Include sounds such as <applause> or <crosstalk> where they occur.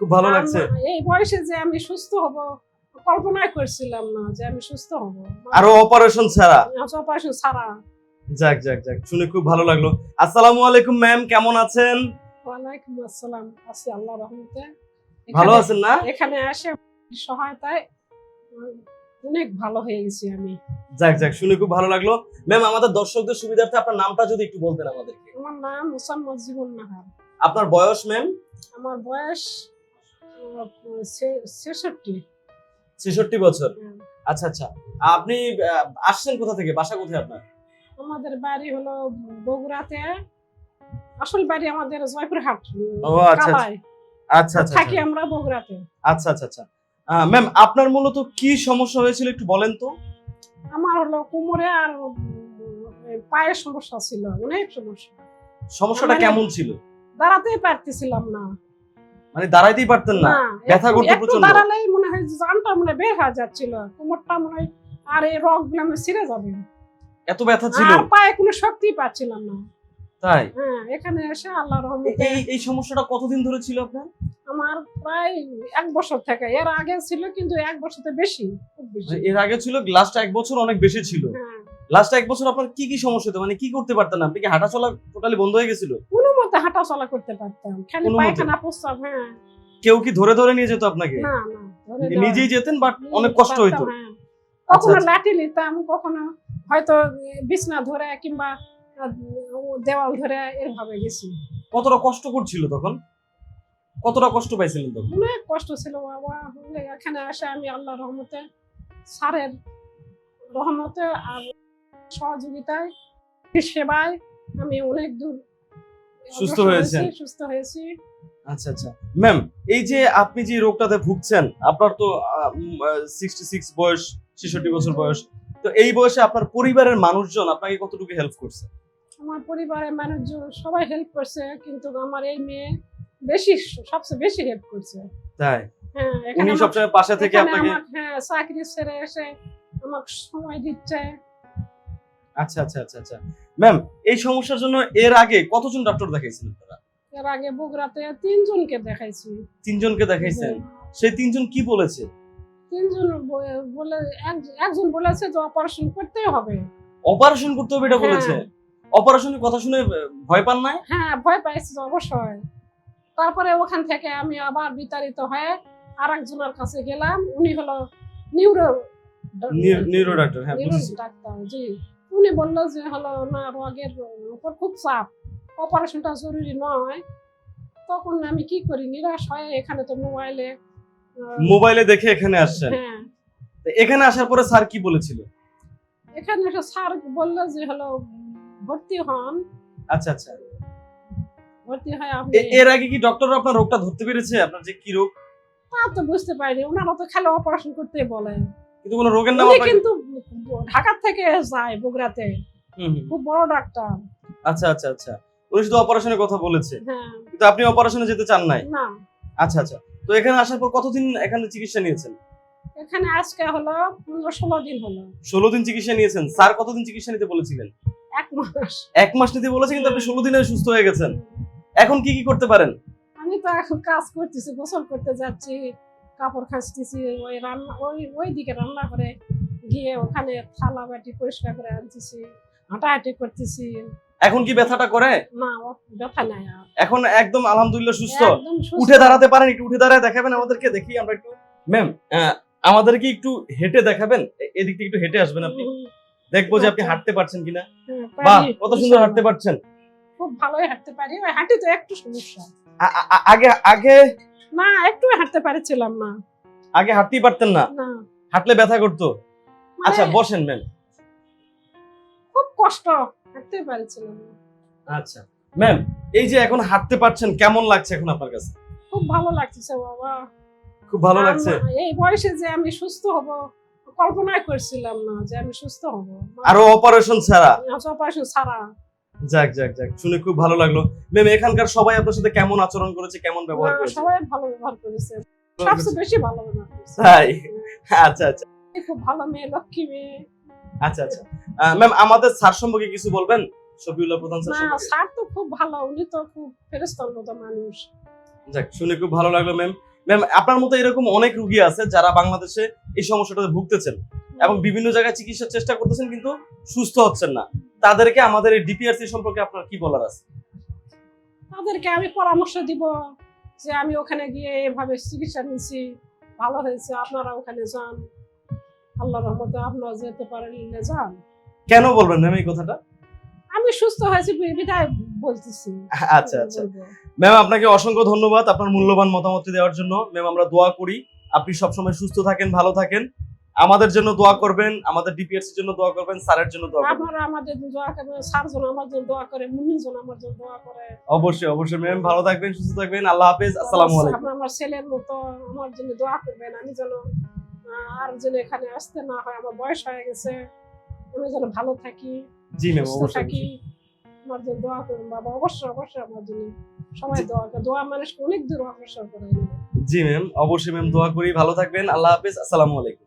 খুব ভালো লাগছে। এই বয়সে যে আমি সুস্থ হব কল্পনাই করছিলাম না যে আমি সুস্থ হব। আরও অপারেশন ছাড়া? অপারেশন ছাড়া। যাক যাক যাক শুনে খুব ভালো লাগল। আসসালামু আলাইকুম ম্যাম কেমন আছেন? ওয়ালাইকুম আসসালাম আছি আল্লাহ রহমতে। ভালো আছেন না? এখানে এসে সহায়তায় অনেক ভালো হয়ে গেছি আমি। যাক যাক শুনে খুব ভালো লাগল। ম্যাম আমাদের দর্শকদের সুবিধার্থে আপনার নামটা যদি একটু বলতেন আমাদেরকে। আমার নাম মোসাম্মদ জীবন নাহার। আপনার বয়স ম্যাম আমার বয়স ছেষট্টি। ছেষট্টি বছর। হ্যাঁ। আচ্ছা আচ্ছা। আপনি আসছেন কোথা থেকে? বাসা কোথায় আপনার? আমাদের বাড়ি হলো বগুড়াতে। আসল বাড়ি আমাদের জয়পুরহাট ও, আচ্ছা, আচ্ছা। আচ্ছা আচ্ছা থাকি আমরা বগুড়াতে। আচ্ছা আচ্ছা আচ্ছা। ম্যাম আপনার মূলত কি সমস্যা হয়েছিল একটু বলেন তো? আমার হলো কোমরে আর পায়ের সমস্যা ছিল অনেক সমস্যা। সমস্যাটা কেমন ছিল? দাঁড়াতেই পারতেছিলাম না। মানে দাঁড়াইতেই পারতেন না। ব্যথা করতো একটু দাঁড়ালেই মনে হয় যে জানটা মনে বের হয়ে যাচ্ছিল। কোমরটা মনে হয় আর এই রগগুলো আমার ছিঁড়ে যাবে। এত ব্যথা ছিল। আর পায়ে কোনো শক্তি পাচ্ছিলাম না। তাই? হ্যাঁ এখানে এসে আল্লাহ এ- রহমতে এই এই সমস্যাটা কতদিন ধরে ছিল আপনার? আমার প্রায় এক বছর থেকে। এর আগে ছিল কিন্তু এক বছরতে বেশি খুব বেশি। মানে এর আগে ছিল লাস্ট এক বছর অনেক বেশি ছিল। হ্যাঁ লাস্ট এক বছর আপনার কি কি সমস্যা হতো? মানে কি করতে পারতেন না? আপনি কি হাঁটা চলা টোটালি বন্ধ হয়ে গেছিল? কোনো মতে হাঁটা চলা করতে পারতাম। খালি কোনো মতে? পায়খানা প্রস্তাব হ্যাঁ। কেউ কি ধরে ধরে নিয়ে যেত আপনাকে? না না ধরে নিজেই যেতেন বাট অনেক কষ্ট পারতাম, হইতো হ্যাঁ। আচ্ছা, কখনো আচ্ছা। লাঠি নিতাম কখনো হয়তো বিছনা ধরে কিংবা আহ, দেওয়াল ধরে এরভাবে গেছি। কতটা কষ্ট করছিল তখন? কতটা কষ্ট পাইছিলেন তখন? অনেক কষ্ট ছিল বাবা। হলে এখানে আসে আমি আল্লাহ রহমতে স্যারের রহমতে আর সহযোগিতায় সেবায় আমি অনেক দূর সুস্থ হয়েছেন। সুস্থ হয়েছি। আচ্ছা আচ্ছা। ম্যাম এই যে আপনি যে রোগটাতে ভুগছেন আপনার তো সিক্সটি সিক্স বয়স ছেষট্টি বছর বয়স তো এই বয়সে আপনার পরিবারের মানুষজন আপনাকে কতটুকু হেল্প করছে? আমার পরিবারের মানুষজন সবাই হেল্প করছে কিন্তু আমার এই মেয়ে বেশি সবচেয়ে বেশি হেল্প করছে। তাই? হ্যাঁ উনি সবসময় পাশে থেকে আপনাকে হ্যাঁ চাকরি ছেড়ে এসে আমাকে সময় দিচ্ছে। আচ্ছা আচ্ছা আচ্ছা আচ্ছা। ম্যাম এই সমস্যার জন্য এর আগে কতজন ডক্টর দেখাইছেন আপনারা? এর আগে বগুড়াতে তিনজনকে দেখাইছি। তিনজনকে দেখাইছেন। সেই তিনজন কি বলেছে? তিনজন বলে একজন বলেছে যে অপারেশন করতেই হবে। অপারেশন করতে হবে এটা হ্যাঁ। বলেছে? অপারেশনের কথা শুনে ভয় পান নাই? হ্যাঁ ভয় পাইছি তো অবশ্যই। তারপরে ওখান থেকে আমি আবার বিতাড়িত হয়ে আর একজনের কাছে গেলাম। উনি হলো নিউরো নিউরো ডাক্তার হ্যাঁ ডাক্তার জি। উনি বলল যে হলো না রোগের উপর খুব চাপ। অপারেশনটা জরুরি নয়। তখন আমি কি করি? নিরাশ হয়ে এখানে তো মোবাইলে মোবাইলে দেখে এখানে আসছেন? হ্যাঁ। এখানে আসার পরে স্যার কি বলেছিল? এখানে একটা স্যার বলল যে হলো ভর্তি হন। আচ্ছা আচ্ছা। ভর্তি হয় আপনি এর আগে কি ডক্টর আপনার রোগটা ধরতে পেরেছে? আপনার যে কি রোগ? তা তো বুঝতে পারিনি। ওনারা তো খালি অপারেশন করতে বলে। কিন্তু কোনো রোগের নাম উনি কিন্তু থেকে যায় বগুড়াতে। খুব বড় ডাক্তার। আচ্ছা আচ্ছা আচ্ছা। উনি শুধু অপারেশনের কথা বলেছে। হ্যাঁ। কিন্তু আপনি অপারেশনে যেতে চান নাই? না। আচ্ছা আচ্ছা। তো এখানে আসার পর কতদিন এখানে চিকিৎসা নিয়েছেন? এখানে আজকে হলো পনেরো ষোলো দিন হলো। ষোলো দিন চিকিৎসা নিয়েছেন। স্যার কতদিন চিকিৎসা নিতে বলেছিলেন? এক মাস। এক মাস নিতে বলেছে কিন্তু আপনি ষোলো দিনে সুস্থ হয়ে গেছেন। এখন কি কি করতে পারেন? আমি তো এখন কাজ করতেছি গোসল করতে যাচ্ছি। কাপড় খাঁচতেছি ওই রান্না ওই ওই দিকে রান্না করে গিয়ে ওখানে থালা বাটি পরিষ্কার করে আনতেছি হাঁটাহাঁটি করতেছি। এখন কি ব্যথাটা করে? না ব্যথা নাই এখন একদম আলহামদুলিল্লাহ সুস্থ। উঠে দাঁড়াতে পারেন একটু উঠে দাঁড়ায় দেখাবেন আমাদেরকে দেখি আমরা একটু। ম্যাম আমাদেরকে একটু হেঁটে দেখাবেন? এদিক থেকে একটু হেঁটে আসবেন আপনি? দেখব যে আপনি আচ্ছা। হাঁটতে পারছেন কিনা। হ্যাঁ, বাহ কত সুন্দর হাঁটতে পারছেন। খুব ভালোই হাঁটতে পারি। হাঁটি তো একটু সমস্যা। আগে আগে না একটু হাঁটতে পারছিলাম না। আগে হাঁটতেই পারতেন না? না। হাঁটলে ব্যথা করতো? মানে আচ্ছা বসেন ম্যাম। খুব কষ্ট হাঁটতে পারছিলাম না। আচ্ছা। ম্যাম এই যে এখন হাঁটতে পারছেন কেমন লাগছে এখন আপনার কাছে? খুব ভালো লাগতেছে বাবা। খুব ভালো লাগছে? এই বয়সে যে আমি সুস্থ হব কল্পনাই করছিলাম না যে আমি সুস্থ হব। আরও অপারেশন ছাড়া? অপারেশন ছাড়া। যাক যাক যাক শুনে খুব ভালো লাগল। ম্যাম এখানকার সবাই আপনার সাথে কেমন আচরণ করেছে কেমন ব্যবহার করেছে? সবাই ভালো ব্যবহার করেছে। সবচেয়ে বেশি ভালো ব্যবহার করেছে। তাই? আচ্ছা আচ্ছা। খুব ভালো মেয়ে লক্ষ্মী মেয়ে। আচ্ছা আচ্ছা। ম্যাম আমাদের স্যার সম্পর্কে কিছু বলবেন? শফিউল্লাহ প্রধান স্যার সম্পর্কে। স্যার তো খুব ভালো উনি তো খুব ফেরেস্তার মতো মানুষ। যাক শুনে খুব ভালো লাগল ম্যাম ম্যাম আপনার মতো এরকম অনেক রুগী আছে যারা বাংলাদেশে এই সমস্যাটাতে ভুগতেছেন এবং বিভিন্ন জায়গায় চিকিৎসার চেষ্টা করতেছেন কিন্তু সুস্থ হচ্ছেন না। তাদেরকে আমাদের এই ডিপিআরসি সম্পর্কে আপনার কি বলার আছে? তাদেরকে আমি পরামর্শ দিব যে আমি ওখানে গিয়ে এভাবে চিকিৎসা নিয়েছি ভালো হয়েছে আপনারা ওখানে যান। আল্লাহ রহমতে আপনারা যেতে পারেন যান। কেন বলবেন ম্যাম এই কথাটা? আমি সুস্থ হয়েছি বিদায় বলতেছি। <laughs> আচ্ছা আচ্ছা। ম্যাম আপনাকে অসংখ্য ধন্যবাদ আপনার মূল্যবান মতামতটি দেওয়ার জন্য। ম্যাম আমরা দোয়া করি। আপনি সবসময় সুস্থ থাকেন ভালো থাকেন। আমাদের জন্য দোয়া করবেন আমাদের ডিপিএসসির জন্য দোয়া করবেন স্যারের জন্য দোয়া করবেন। আপনারা আমাদের জন্য দোয়া করবেন সারজন আমার জন্য দোয়া করে মুন্নিজন আমার জন্য দোয়া করে। অবশ্যই অবশ্যই ম্যাম ভালো থাকবেন সুস্থ থাকবেন আল্লাহ হাফেজ আসসালামু আলাইকুম। আপনার আমার ছেলের মতো আমার জন্য দোয়া করবেন আমি যেন আর যেন এখানে আসতে না হয় আমার বয়স হয়ে গেছে আমি যেন ভালো থাকি জি ম্যাম অবশ্যই থাকি আমার জন্য দোয়া করবেন বাবা অবশ্যই অবশ্যই আমার জন্য সবাই দোয়া করে দোয়া মানুষকে অনেক দূর অগ্রসর করে জি ম্যাম অবশ্যই ম্যাম দোয়া করি ভালো থাকবেন আল্লাহ হাফেজ আসসালামু আলাইকুম।